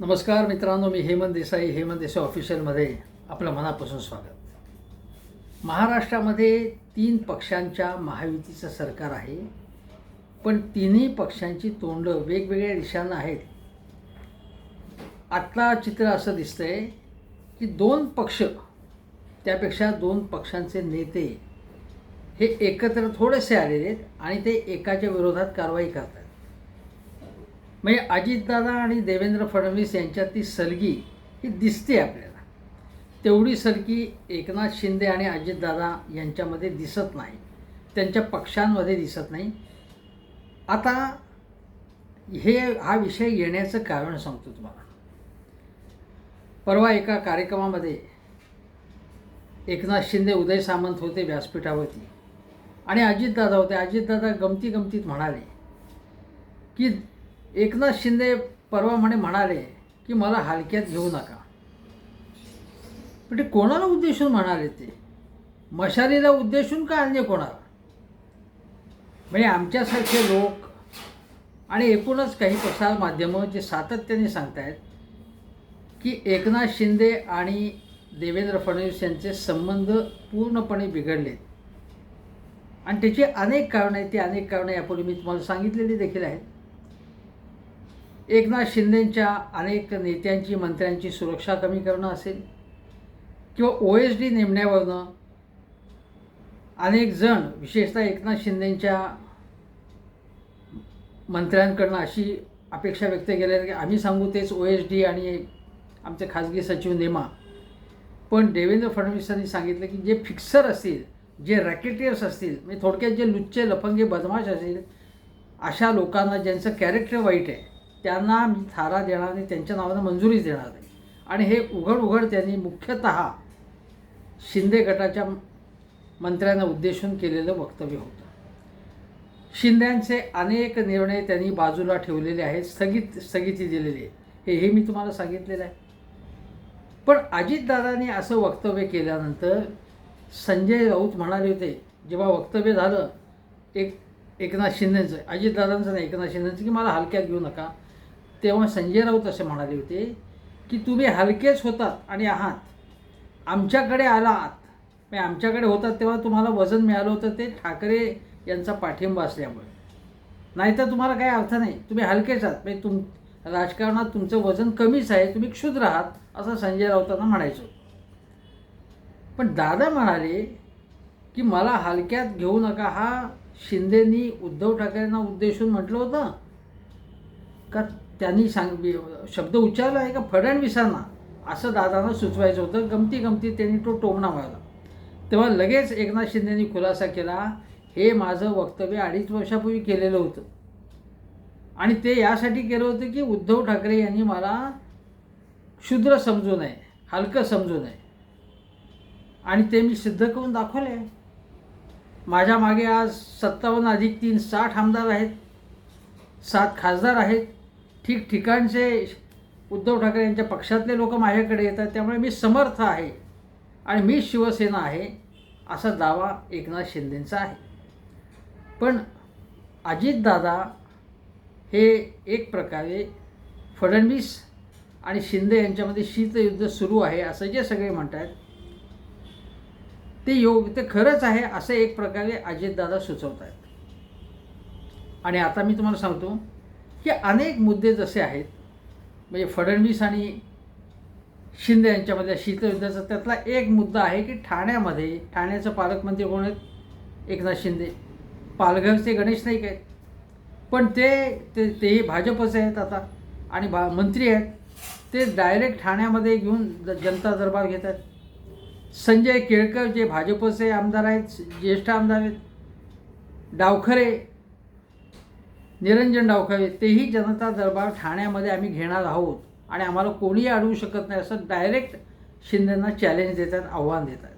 नमस्कार मित्रांनो मी हेमंत देसाई हेमंत देसाई ऑफिशियलमध्ये आपलं मनापासून स्वागत. महाराष्ट्रामध्ये तीन पक्षांच्या महायुतीचं सरकार आहे पण तिन्ही पक्षांची तोंडं वेगवेगळ्या दिशांना आहेत. आत्ता चित्र असं दिसतं आहे की दोन पक्ष त्यापेक्षा दोन पक्षांचे नेते हे एकत्र थोडेसे आलेले आहेत आणि ते एकाच्या विरोधात कारवाई करतात म्हणजे अजितदादा आणि देवेंद्र फडणवीस यांच्यातली सलगी ही दिसते आपल्याला. तेवढी सलगी एकनाथ शिंदे आणि अजितदादा यांच्यामध्ये दिसत नाही. त्यांच्या पक्षांमध्ये दिसत नाही. आता हे हा विषय येण्याचं कारण सांगतो तुम्हाला. परवा एका कार्यक्रमामध्ये एकनाथ शिंदे उदय सामंत होते व्यासपीठावरती. आणि अजितदादा होते. अजितदादा गमती गमतीत म्हणाले की एकनाथ शिंदे परवा म्हणे म्हणाले की मला हलक्यात घेऊ नका. पण ते कोणाला उद्देशून म्हणाले ते? मशालीला उद्देशून का अन्य कोणाला? म्हणजे आमच्यासारखे लोक आणि एकूणच काही प्रसार माध्यमं जे सातत्याने सांगतायत की एकनाथ शिंदे आणि देवेंद्र फडणवीस यांचे संबंध पूर्णपणे बिघडले आणि त्याची अनेक कारणं आहेत ती अनेक कारणं यापूर्वी मी तुम्हाला सांगितलेली देखील आहेत. एकनाथ शिंदेंच्या अनेक नेत्यांची मंत्र्यांची सुरक्षा कमी करणं असेल किंवा ओ एस डी नेमण्यावरनं अनेक जण विशेषतः एकनाथ शिंदेंच्या मंत्र्यांकडनं अशी अपेक्षा व्यक्त केल्या की आम्ही सांगू तेच ओ एस डी आणि आमचे खाजगी सचिव नेमा. पण देवेंद्र फडणवीसांनी सांगितलं की जे फिक्सर असतील जे रॅकेटियर्स असतील म्हणजे थोडक्यात जे लुच्चे लफंगे बदमाश असतील अशा लोकांना ज्यांचं कॅरेक्टर वाईट आहे त्यांना मी थारा देणार नाही त्यांच्या नावानं मंजुरीच देणार नाही. आणि हे उघड उघड त्यांनी मुख्यतः शिंदे गटाच्या मंत्र्यांना उद्देशून केलेलं वक्तव्य होतं. शिंद्यांचे अनेक निर्णय त्यांनी बाजूला ठेवलेले आहेत स्थगित स्थगिती दिलेली आहे हे हे मी तुम्हाला सांगितलेलं आहे. पण अजितदादांनी असं वक्तव्य केल्यानंतर संजय राऊत म्हणाले होते जेव्हा वक्तव्य झालं एक एकनाथ शिंदेचं अजितदादांचं नाही एकनाथ शिंदेचं की मला हलक्यात घेऊ नका. तेव्हा संजय राऊत असे म्हणाले होते की तुम्ही हलकेच होतात आणि आहात. आमच्याकडे आलात. म्हणजे आमच्याकडे होतात तेव्हा तुम्हाला वजन मिळालं होतं ते ठाकरे यांचा पाठिंबा असल्यामुळे. नाहीतर तुम्हाला काही अर्थ नाही. तुम्ही हलकेच आहात. म्हणजे तुम राजकारणात तुमचं वजन कमीच आहे. तुम्ही क्षुद्र आहात असं संजय राऊतांना म्हणायचं. पण दादा म्हणाले की मला हलक्यात घेऊ नका. हा शिंदेनी उद्धव ठाकरेंना उद्देशून म्हटलं होतं. का त्यांनी सांग शब्द उच्चारला आहे का फडणवीसांना असं दादांना सुचवायचं होतं. गमती गमती त्यांनी तो टोमणा व्हायला तेव्हा लगेच एकनाथ शिंदेनी खुलासा केला हे माझं वक्तव्य अडीच वर्षापूर्वी केलेलं होतं. आणि ते यासाठी केलं होतं की उद्धव ठाकरे यांनी मला क्षुद्र समजू नये हलकं समजू नये. आणि ते मी सिद्ध करून दाखवले माझ्या मागे आज सत्तावन्न अधिक तीन साठ आमदार आहेत सात खासदार आहेत ठिकठिकाणचे उद्धव ठाकरे यांच्या पक्षातले लोक माझ्याकडे येतात त्यामुळे मी समर्थ आहे आणि मी शिवसेना आहे असा दावा एकनाथ शिंदेंचा आहे. पण अजितदादा हे एक प्रकारे फडणवीस आणि शिंदे यांच्यामध्ये शीतयुद्ध सुरू आहे असं जे सगळे म्हणतात ते योग ते खरंच आहे असं एक प्रकारे अजितदादा सुचवत आहेत आणि आता मी तुम्हाला सांगतो हे अनेक मुद्दे जसे आहेत म्हणजे फडणवीस आणि शिंदे यांच्यामध्ये शीतयुद्धाचा त्यातला एक मुद्दा आहे की ठाण्यामध्ये ठाण्याचं पालकमंत्री कोण आहेत? एकनाथ शिंदे. पालघरचे गणेश नाईक आहेत. पण ते ते तेही भाजपचे आहेत आता आणि भा मंत्री आहेत. ते डायरेक्ट ठाण्यामध्ये घेऊन ज- जनता दरबार घेतात संजय केळकर जे भाजपचे आमदार आहेत ज्येष्ठ आमदार आहेत. डावखरे निरंजन डावखरे तेही जनता दरबार ठाण्यामध्ये आम्ही घेणार आहोत. आणि आम्हाला कोणीही अडवू शकत नाही असं डायरेक्ट शिंदेंना चॅलेंज देतात आव्हान देतात.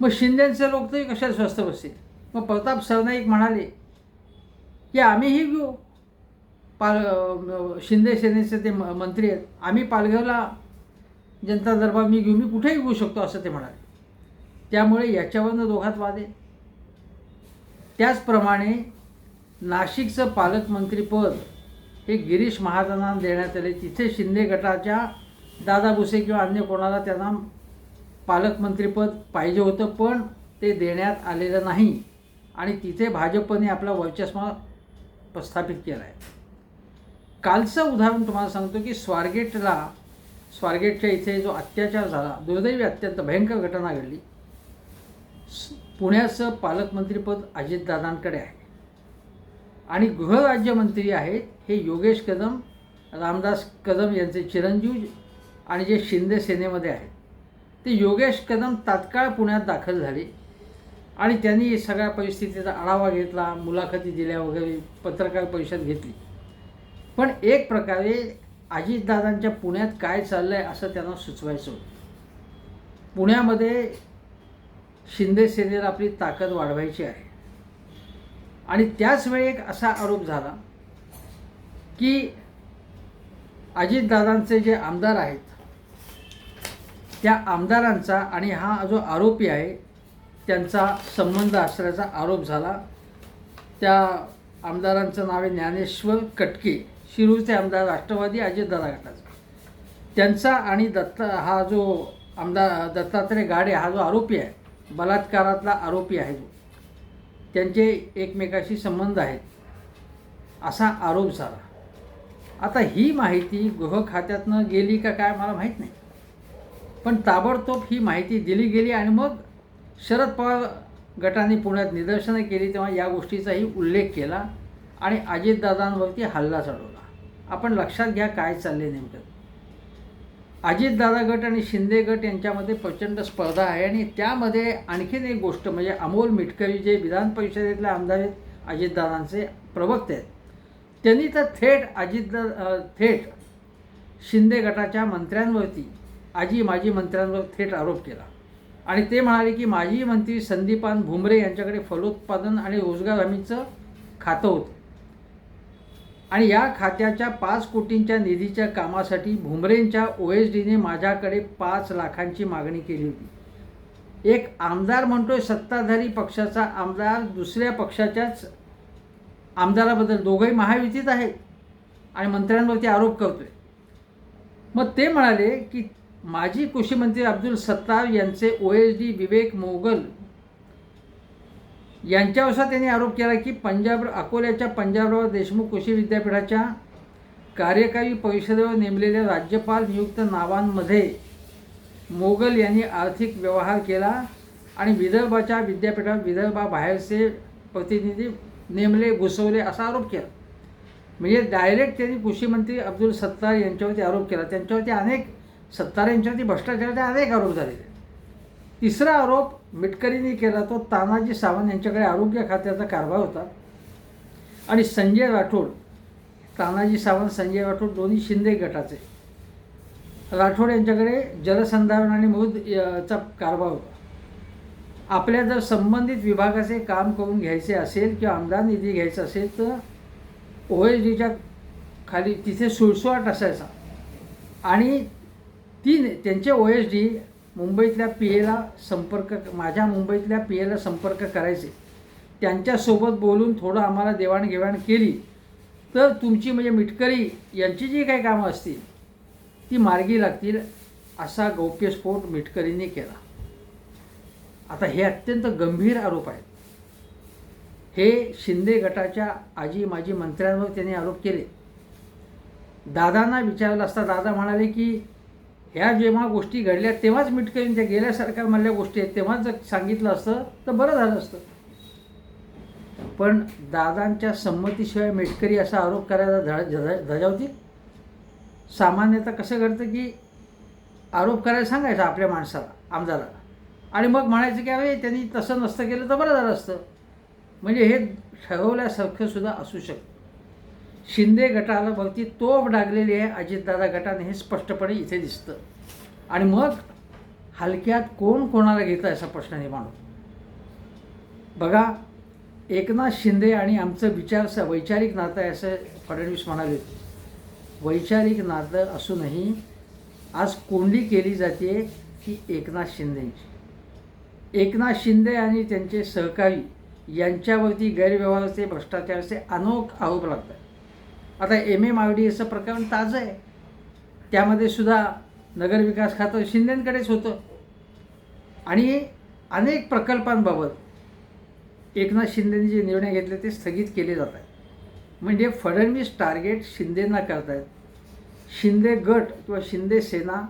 मग शिंदेचे लोक तरी कशाला स्वस्त बसतील? मग प्रताप सरनाईक म्हणाले की आम्हीही घेऊ पाल शिंदे सेनेचे ते म- मंत्री आहेत. आम्ही पालघरला जनता दरबार मी घेऊ मी कुठेही घेऊ शकतो असं ते म्हणाले. त्यामुळे याच्यावरनं दोघात वाद आहे. त्याचप्रमाणे नाशिकचं पालकमंत्रीपद हे गिरीश महाजनांना देण्यात आले. तिथे शिंदे गटाच्या दादा भुसे किंवा अन्य कोणाला त्यांना पालकमंत्रीपद पाहिजे होतं पण ते देण्यात आलेलं नाही. आणि तिथे भाजपने आपला वर्चस्व प्रस्थापित केला आहे कालचं उदाहरण तुम्हाला सांगतो की स्वारगेटला स्वारगेटच्या इथे जो अत्याचार झाला दुर्दैवी अत्यंत भयंकर घटना घडली. पुण्याचं पालकमंत्रीपद अजितदादांकडे आहे. आणि गृहराज्यमंत्री आहेत हे योगेश कदम रामदास कदम यांचे चिरंजीव आणि जे शिंदे सेनेमध्ये आहेत. ते योगेश कदम तात्काळ पुण्यात दाखल झाले आणि त्यांनी सगळ्या परिस्थितीचा आढावा घेतला मुलाखती दिल्या वगैरे पत्रकार परिषद घेतली. पण एक प्रकारे अजितदादांच्या पुण्यात काय चाललं आहे असं त्यांना सुचवायचं होतं. पुण्यामध्ये शिंदे सेनेला आपली ताकद वाढवायची आहे. आणि त्याच वेळी एक असा आरोप झाला की अजितदादांचे जे आमदार आहेत त्या आमदारांचा आणि हा जो आरोपी आहे त्यांचा संबंध असल्याचा आरोप झाला. त्या आमदारांचं नाव आहे ज्ञानेश्वर कटके शिरूरचे आमदार राष्ट्रवादी अजितदादा गटाचा. त्यांचा आणि दत्त हा जो आमदार दत्तात्रय गाडे हा जो आरोपी आहे बलात्कारातला आरोपी आहे जो त्यांचे एकमेकाशी संबंध आहेत. असा आरोप झाला. आता ही माहिती गृह खात्यातनं गेली का काय मला माहीत नाही. पण ताबडतोब ही माहिती दिली गेली आणि मग शरद पवार गटाने पुण्यात निदर्शनं केली तेव्हा या गोष्टीचाही उल्लेख केला आणि अजितदादांवरती हल्ला चढवला. आपण लक्षात घ्या काय चालले नेमकं. अजितदादा गट आणि शिंदे गट यांच्यामध्ये प्रचंड स्पर्धा आहे आणि त्यामध्ये आणखीन एक गोष्ट म्हणजे अमोल मिटकरी जे विधान परिषदेतले आमदार आहेत अजितदादांचे प्रवक्ते आहेत. त्यांनी तर थेट अजितदा थेट शिंदे गटाच्या मंत्र्यांवरती आजी माजी मंत्र्यांवर थेट आरोप केला. आणि ते म्हणाले की माजी मंत्री संदीपान भुमरे यांच्याकडे फलोत्पादन आणि रोजगार हमीचं खातं होतं. आणि या खात्याच्या पाच कोटींच्या निधीच्या कामासाठी भुमरेंच्या ओ एस डीने माझ्याकडे पाच लाखांची मागणी केली होती. एक आमदार म्हणतोय सत्ताधारी पक्षाचा आमदार दुसऱ्या पक्षाच्याच आमदाराबद्दल दोघंही महायुतीत आहेत आणि मंत्र्यांवरती आरोप करतोय. मग ते म्हणाले की माजी कृषी मंत्री अब्दुल सत्तार यांचे O S D Vivek Mogal यांच्यावर त्यांनी आरोप केला की पंजाब अकोल्याच्या पंजाबराव देशमुख कृषी विद्यापीठाच्या कार्यकारी परिषदेवर नेमलेल्या राज्यपाल नियुक्त नावांमध्ये मोगल यांनी आर्थिक व्यवहार केला आणि विदर्भाच्या विद्यापीठात विदर्भाबाहेरचे प्रतिनिधी नेमले घुसवले असा आरोप केला. म्हणजे डायरेक्ट त्यांनी कृषी मंत्री अब्दुल सत्तार यांच्यावरती आरोप केला. त्यांच्यावरती अनेक सत्तार यांच्यावरती भ्रष्टाचाराचे अनेक आरोप झालेले तिसरा आरोप मिटकरींनी केला तो तानाजी सावंत यांच्याकडे आरोग्य खात्याचा कारभार होता. आणि संजय राठोड तानाजी सावंत संजय राठोड दोन्ही शिंदे गटाचे. राठोड यांच्याकडे जलसंधारण आणि मृद चा कारभार होता. आपल्या जर संबंधित विभागाचे काम करून घ्यायचे असेल किंवा आमदार निधी घ्यायचा असेल तर ओ एस डीच्या खाली तिथे सुळसुळाट असायचा. आणि ती त्यांचे ओ एस डी मुंबईतल्या पी एला संपर्क माझ्या मुंबईतल्या पी एला संपर्क करायचे. त्यांच्यासोबत बोलून थोडं आम्हाला देवाणघेवाण केली. तर तुमची म्हणजे मिटकरी यांची जी काही कामं असतील ती मार्गी लागतील असा गौप्यस्फोट मिटकरींनी केला. आता हे अत्यंत गंभीर आरोप आहेत. हे शिंदे गटाच्या आजी माजी मंत्र्यांवर त्यांनी आरोप केले. दादांना विचारलं असता दादा म्हणाले की ह्या जेव्हा गोष्टी घडल्या तेव्हाच मिटकरीन त्या गेल्यासारख्या सरकारमधल्या गोष्टी आहेत. तेव्हाच जर सांगितलं असतं तर बरं झालं असतं. पण दादांच्या संमतीशिवाय मेटकरी असा आरोप करायला ध ध- धजावती? सामान्यतः कसं घडतं की आरोप करायला सांगायचं आपल्या माणसाला आमदाराला. आणि मग म्हणायचं की अरे त्यांनी तसं नसतं केलं तर बरं झालं असतं. म्हणजे हे ठरवल्यासारखं सुद्धा असू शकतं. शिंदे गटाला वरती तोफ डागलेली आहे अजितदादा गटाने हे स्पष्टपणे इथे दिसतं. आणि मग हलक्यात कोण कोणाला घेतं असा प्रश्न निर्माण होतो. बघा एकनाथ शिंदे आणि आमचं विचार वैचारिक नातं आहे असं फडणवीस म्हणाले वैचारिक नातं असूनही आज कोंडी केली जाते की एकनाथ शिंदेची. एकनाथ शिंदे आणि त्यांचे सहकारी यांच्यावरती गैरव्यवहाराचे भ्रष्टाचाराचे अनोख आरोप लागतात. आता एम एम आय डी एचं प्रकरण ताजं आहे. त्यामध्ये सुद्धा नगरविकास खातं शिंदेंकडेच होतं. आणि अनेक प्रकल्पांबाबत एकनाथ शिंदेने जे निर्णय घेतले ते स्थगित केले जात आहेत. म्हणजे फडणवीस टार्गेट शिंदेंना करतायत. शिंदे गट किंवा शिंदे सेना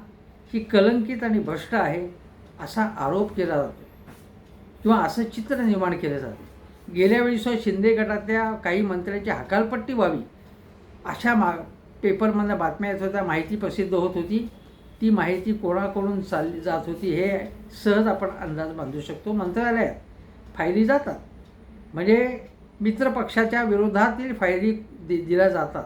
ही कलंकित आणि भ्रष्ट आहे असा आरोप केला जातो. किंवा असं चित्र निर्माण केलं जातं. गेल्या शिंदे गटातल्या काही मंत्र्यांची हकालपट्टी व्हावी अशा मा पेपरमधल्या बातम्या येत होत्या. माहिती प्रसिद्ध होत होती. ती माहिती कोणाकडून चालली जात होती हे सहज आपण अंदाज बांधू शकतो. मंत्रालयात फायली जातात. म्हणजे मित्रपक्षाच्या विरोधातील फायली दि दिल्या जातात.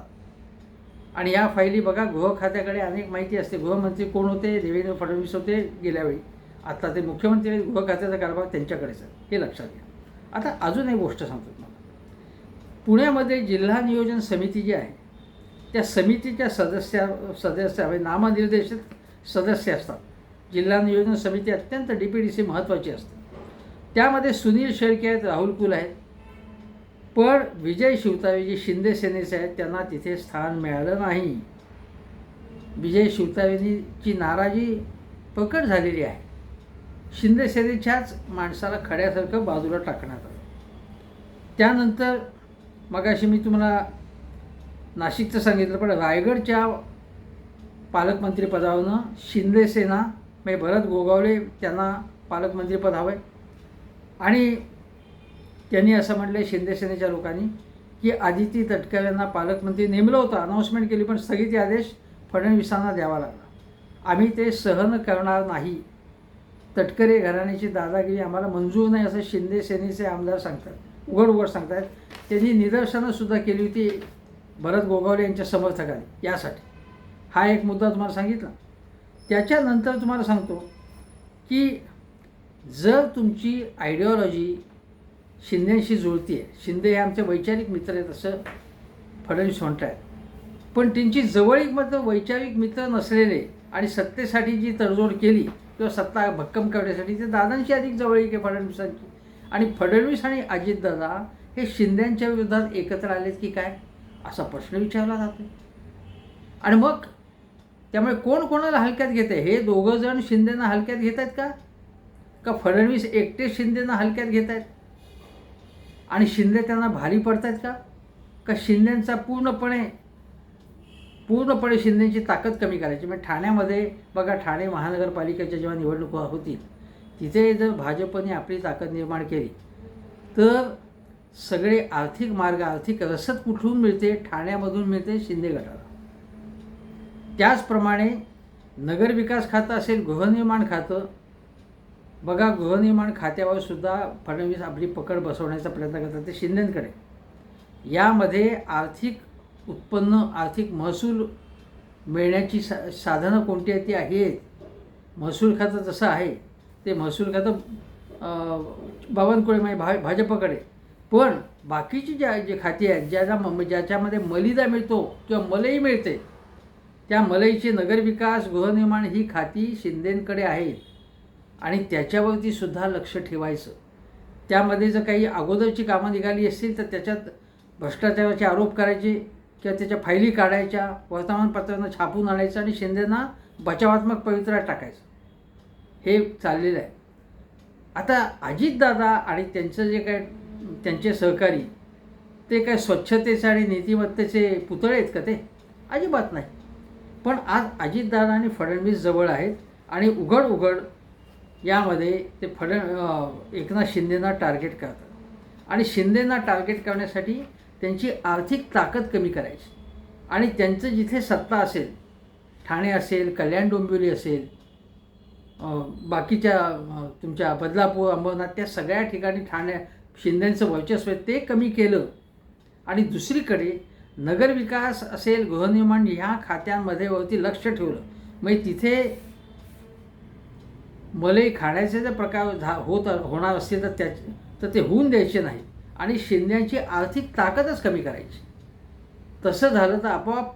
आणि या फायली बघा गृह खात्याकडे अनेक माहिती असते. गृहमंत्री कोण होते? देवेंद्र फडणवीस होते गेल्यावेळी. आत्ता आता ते मुख्यमंत्री आहेत, गृह खात्याचा कारभार त्यांच्याकडेच आहे हे लक्षात घ्या. आता अजून एक गोष्ट सांगतो तुम्हाला. पुण्यामध्ये जिल्हा नियोजन समिती जी आहे त्या समितीच्या सदस्या सदस्य म्हणजे नामनिर्देशित सदस्य असतात. जिल्हा नियोजन समिती अत्यंत डी पी डी सी महत्त्वाची असते. त्यामध्ये सुनील शेळके आहेत राहुल कुल आहेत. पण विजय शिवतारे जे शिंदे सेनेचे आहेत त्यांना तिथे स्थान मिळालं नाही. विजय शिवतारेंची नाराजी पकड झालेली आहे. शिंदे सेनेच्याच माणसाला खड्यासारखं बाजूला टाकण्यात आलं. त्यानंतर मगाशी मी तुम्हाला नाशिकचं सांगितलं पण रायगडच्या पालकमंत्रीपदावरनं शिंदे सेना म्हणजे भरत गोगावले त्यांना पालकमंत्रीपद हवं आहे आणि त्यांनी असं म्हटलं शिंदेसेनेच्या लोकांनी की आदिती तटकर यांना पालकमंत्री नेमलं होतं अनाऊन्समेंट केली पण स्थगिती आदेश फडणवीसांना द्यावा लागला. आम्ही ते सहन करणार नाही. तटकरे घराण्याची दादागिरी आम्हाला मंजूर नाही असं शिंदे सेनेचे आमदार सांगतात उघड उघड सांगतात त्यांनी निदर्शनंसुद्धा केली होती भरत गोगावले यांच्या समर्थकांनी यासाठी. हा एक मुद्दा तुम्हाला सांगितला. त्याच्यानंतर तुम्हाला सांगतो की जर तुमची आयडिओलॉजी शिंदेशी जुळती आहे शिंदे हे आमचे वैचारिक मित्र आहेत असं फडणवीस म्हणत आहेत पण त्यांची जवळीक मात्र वैचारिक मित्र नसलेले आणि सत्तेसाठी जी तडजोड केली किंवा सत्ता भक्कम करण्यासाठी ते दादांची अधिक जवळीक आहे फडणवीसांची. आणि फडणवीस आणि अजितदादा हे शिंद्यांच्या विरोधात एकत्र आलेत की काय? असा प्रश्न विचारला जातो आणि मग त्यामुळे कोण कोणाला हलक्यात घेते हे दोघं जण शिंदेना हलक्यात घेत आहेत का? का फडणवीस एकटे शिंदेना हलक्यात घेत आहेत आणि शिंदे त्यांना भारी पडत आहेत का? का शिंदेंचा पूर्णपणे पूर्णपणे शिंदेची ताकद कमी करायची? म्हणजे ठाण्यामध्ये बघा ठाणे महानगरपालिकेच्या जेव्हा निवडणुका होतील तिथे जर भाजपने आपली ताकद निर्माण केली तर सगळे आर्थिक मार्ग आर्थिक रसद कुठून मिळते? ठाण्यामधून मिळते शिंदे गटाला. त्याचप्रमाणे नगरविकास खातं असेल गृहनिर्माण खातं. बघा गृहनिर्माण खात्यावर सुद्धा फडणवीस आपली पकड बसवण्याचा प्रयत्न करतात ते शिंदेंकडे. यामध्ये आर्थिक उत्पन्न आर्थिक महसूल मिळण्याची सा साधनं कोणती आहेत? ती आहेत. महसूल खातं जसं आहे ते महसूल खातं बावनकुळे म्हणजे भा भाजपकडे. पण बाकीची ज्या जे खाती आहेत ज्याला म ज्याच्यामध्ये मलिदा मिळतो किंवा मलई मिळते त्या मलईचे नगरविकास गृहनिर्माण ही खाती शिंदेंकडे आहेत आणि त्याच्यावरती सुद्धा लक्ष ठेवायचं. त्यामध्ये जर काही अगोदरची कामं निघाली असतील तर त्याच्यात भ्रष्टाचाराचे आरोप करायचे किंवा त्याच्या फायली काढायच्या वर्तमानपत्रांना छापून आणायचं आणि शिंदेना बचावात्मक पवित्रा टाकायचं. हे चाललेलं आहे. आता अजितदादा आणि त्यांचं जे काय त्यांचे सहकारी ते काय स्वच्छतेचे आणि नीतिमत्तेचे पुतळे आहेत का ते? अजिबात नाही. पण आज अजितदादा आणि फडणवीस जवळ आहेत आणि उघड उघड यामध्ये ते फड एकनाथ शिंदेना टार्गेट करतात. आणि शिंदेना टार्गेट करण्यासाठी त्यांची आर्थिक ताकद कमी करायची. आणि त्यांचं जिथे सत्ता असेल ठाणे असेल कल्याण डोंबिवली असेल बाकीच्या तुमच्या बदलापूर अंबरनाथ त्या सगळ्या ठिकाणी ठाण्या शिंद्यांचं वर्चस्व ते कमी केलं. आणि दुसरीकडे नगरविकास असेल गृहनिर्माण ह्या खात्यांमध्ये वरती लक्ष ठेवलं. म्हणजे तिथे मलई खाण्याचे जर प्रकार झा होत होणार असतील तर त्याचे तर ते होऊन द्यायचे नाही आणि शिंद्यांची आर्थिक ताकदच कमी करायची. तसं झालं तर आपोआप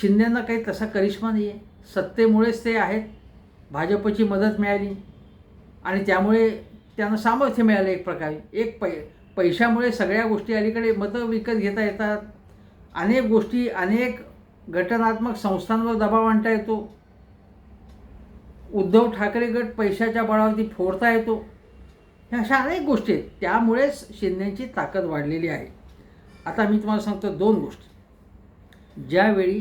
शिंद्यांना काही तसा करिश्मा नाही आहे सत्तेमुळेच ते आहेत. भाजपची मदत मिळाली. आणि त्यामुळे त्यांना सामर्थ्य मिळालं एक प्रकारे. एक पै पैशामुळे सगळ्या गोष्टी अलीकडे मतं विकत घेता येतात. अनेक गोष्टी अनेक घटनात्मक संस्थांवर दबाव आणता येतो. उद्धव ठाकरे गट पैशाच्या बळावरती फोडता येतो. ह्या अशा अनेक गोष्टी आहेत. त्यामुळेच शिंदेची ताकद वाढलेली आहे. आता मी तुम्हाला सांगतो दोन गोष्टी. ज्यावेळी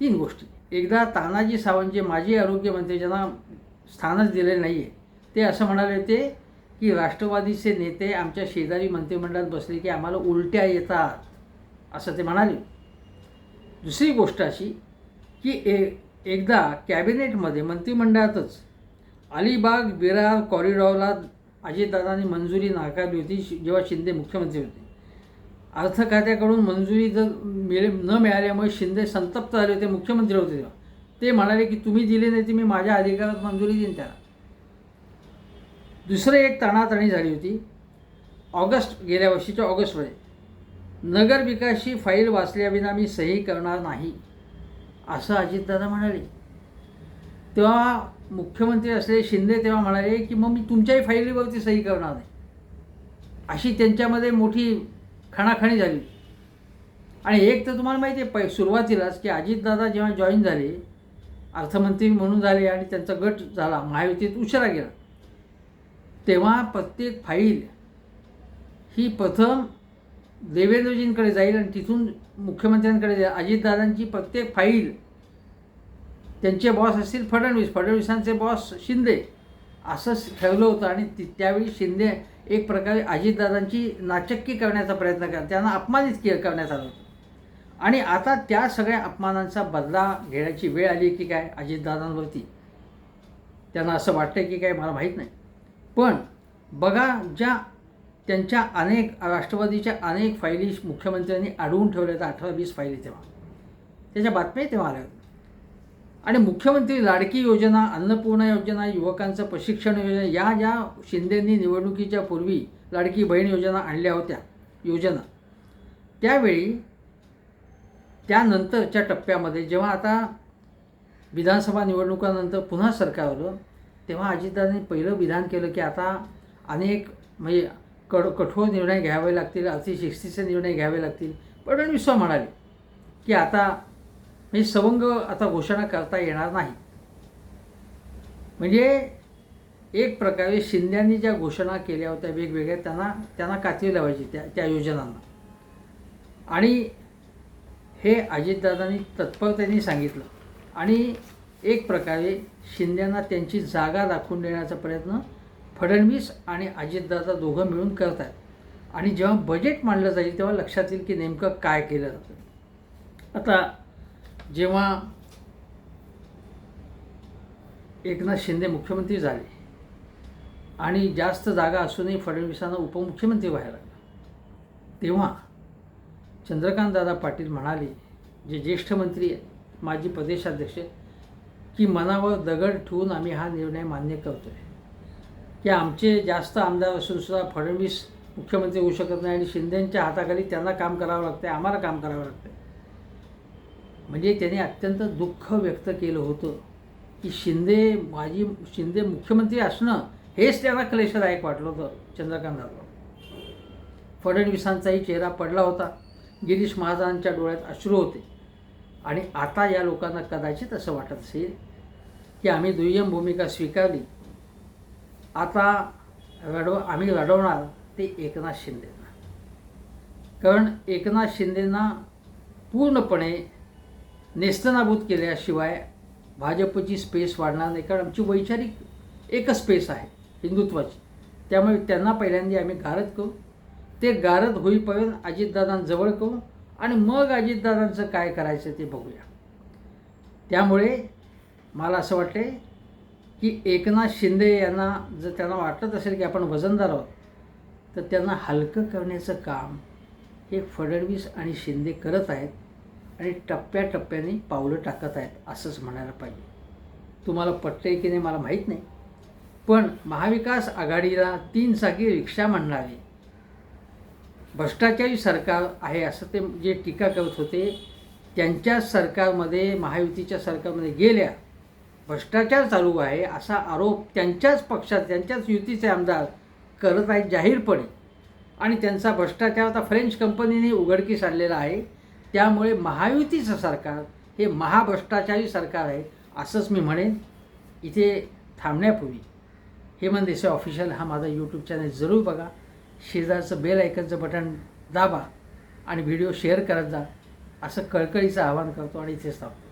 तीन गोष्टी. एकदा तानाजी सावंत जे माजी आरोग्यमंत्री ज्यांना स्थानच दिले नाही आहे ते असं म्हणाले होते की राष्ट्रवादीचे नेते आमच्या शेजारी मंत्रिमंडळात बसले की आम्हाला उलट्या येतात असं ते म्हणाले. दुसरी गोष्ट अशी की ए एकदा कॅबिनेटमध्ये मंत्रिमंडळातच अलिबाग विरार कॉरिडॉरला अजितदादांनी मंजुरी नाकारली होती जेव्हा शिंदे मुख्यमंत्री होते. अर्थ खात्याकडून मंजुरी जर मिळे न मिळाल्यामुळे शिंदे संतप्त झाले होते मुख्यमंत्री होते तेव्हा. ते म्हणाले की तुम्ही दिले नाही ती मी माझ्या अधिकारात मंजुरी देईन त्याला. दुसरं एक तणातणी झाली होती. ऑगस्ट गेल्या वर्षीच्या ऑगस्टमध्ये. नगर विकासची फाईल वाचल्याविना मी सही करणार नाही असं अजितदादा म्हणाले. तेव्हा मुख्यमंत्री असलेले शिंदे तेव्हा म्हणाले की मग मी तुमच्याही फाईलीवरती सही करणार नाही. अशी त्यांच्यामध्ये मोठी खणाखणी झाली. आणि एक तर तुम्हाला माहिती आहे पै सुरुवातीलाच की अजितदादा जेव्हा जॉईन झाले अर्थमंत्री म्हणून झाले आणि त्यांचा गट झाला महायुतीत उशिरा गेला. तेव्हा प्रत्येक फाईल ही प्रथम देवेंद्रजींकडे जाईल आणि तिथून मुख्यमंत्र्यांकडे जाईल. अजितदादांची प्रत्येक फाईल त्यांचे बॉस असतील फडणवीस फडणवीसांचे बॉस शिंदे असं ठेवलं होतं आणि ति त्यावेळी शिंदे एक प्रकारे अजितदादांची नाचक्की करण्याचा प्रयत्न करा त्यांना अपमानित के करण्यात आलं होतं. आणि आता त्या सगळ्या अपमानांचा बदला घेण्याची वेळ आली की काय? अजितदादांवरती. त्यांना असं वाटतं की काय? मला माहीत नाही. पण बघा ज्या त्यांच्या अनेक राष्ट्रवादीच्या अनेक फायली मुख्यमंत्र्यांनी अडवून ठेवल्या होत्या अठरा वीस फायली तेव्हा. त्याच्या बातम्याही तेव्हा आल्या. होत्या आणि मुख्यमंत्री लाडकी योजना अन्नपूर्णा योजना युवकांचं प्रशिक्षण योजना या ज्या शिंदेंनी निवडणुकीच्या पूर्वी लाडकी बहीण योजना आणल्या होत्या योजना. त्यावेळी त्यानंतरच्या टप्प्यामध्ये जेव्हा आता विधानसभा निवडणुकानंतर पुन्हा सरकार आलं तेव्हा अजितदादांनी पहिलं विधान केलं की आता अनेक म्हणजे कड कठोर निर्णय घ्यावे लागतील अतिशिस्तीचे निर्णय घ्यावे लागतील. फडणवीस म्हणाले की आता म्हणजे सवंग आता घोषणा करता येणार नाही. म्हणजे एक प्रकारे शिंद्यांनी ज्या घोषणा केल्या होत्या वेगवेगळ्या त्यांना त्यांना कात्री लावायची त्या त्या योजनांना. आणि हे अजितदादांनी तत्परतेने सांगितलं. आणि एक प्रकारे शिंद्यांना त्यांची जागा दाखवून देण्याचा प्रयत्न फडणवीस आणि अजितदादा दोघं मिळून करत आहेत आणि जेव्हा बजेट मांडलं जाईल तेव्हा लक्षात येईल की नेमकं काय केलं जातं. आता जेव्हा एकनाथ शिंदे मुख्यमंत्री झाले आणि जास्त जागा असूनही फडणवीसांना उपमुख्यमंत्री व्हायला लागला तेव्हा चंद्रकांतदादा पाटील म्हणाले जे ज्येष्ठ मंत्री आहेत माजी प्रदेशाध्यक्ष की मनावर दगड ठेवून आम्ही हा निर्णय मान्य करतो आहे की आमचे जास्त आमदार असूनसुद्धा फडणवीस मुख्यमंत्री होऊ शकत नाही आणि शिंदेंच्या हाताखाली त्यांना काम करावं लागतं आहे आम्हाला काम करावं लागतं आहे म्हणजे त्याने अत्यंत दुःख व्यक्त केलं होतं की शिंदे माजी शिंदे मुख्यमंत्री असणं हेच त्यांना क्लेशदायक वाटलं होतं चंद्रकांतदादा फडणवीसांचाही चेहरा पडला होता. गिरीश महाजनांच्या डोळ्यात अश्रू होते. आणि आता या लोकांना कदाचित असं वाटत असेल की आम्ही दुय्यम भूमिका स्वीकारली. आता रडव आम्ही रडवणार ते एकनाथ शिंदेना. कारण एकनाथ शिंदेना पूर्णपणे नेस्तनाबूत केल्याशिवाय भाजपची स्पेस वाढणार नाही. कारण आमची वैचारिक एकच स्पेस आहे हिंदुत्वाची. त्यामुळे त्यांना पहिल्यांदा आम्ही गारद करू. ते गारद होईपर्यंत अजितदादांजवळ करू. आणि मग अजितदादांचं काय करायचं ते बघूया. त्यामुळे मला असं वाटते की एकनाथ शिंदे यांना जर त्यांना वाटत असेल की आपण वजनदार आहोत तर त्यांना हलकं करण्याचं काम हे फडणवीस आणि शिंदे करत आहेत आणि टप्प्याटप्प्याने पावलं टाकत आहेत असंच म्हणायला पाहिजे. तुम्हाला पटते की नाही मला माहीत नाही. पण महाविकास आघाडीला तीन चाकी रिक्षा म्हणणारी भ्रष्टाचारी सरकार आहे असं ते जे टीका करत होते त्यांच्याच सरकारमध्ये महायुतीच्या सरकारमध्ये गेल्या भ्रष्टाचार चालू आहे असा आरोप त्यांच्याच पक्षात त्यांच्याच युतीचे आमदार करत आहेत जाहीरपणे. आणि त्यांचा भ्रष्टाचार आता फ्रेंच कंपनीने उघडकीस आणलेला आहे. त्यामुळे महायुतीचं सरकार हे महाभ्रष्टाचारी सरकार आहे असंच मी म्हणेन. इथे थांबण्यापूर्वी हेमंत देसाई ऑफिशियल हा माझा यूट्यूब चॅनल जरूर बघा. शेजारचं बेल ऐकनचं बटन दाबा आणि व्हिडिओ शेअर करत जा असं कळकळीचं आवाहन करतो आणि इथेच थांबतो.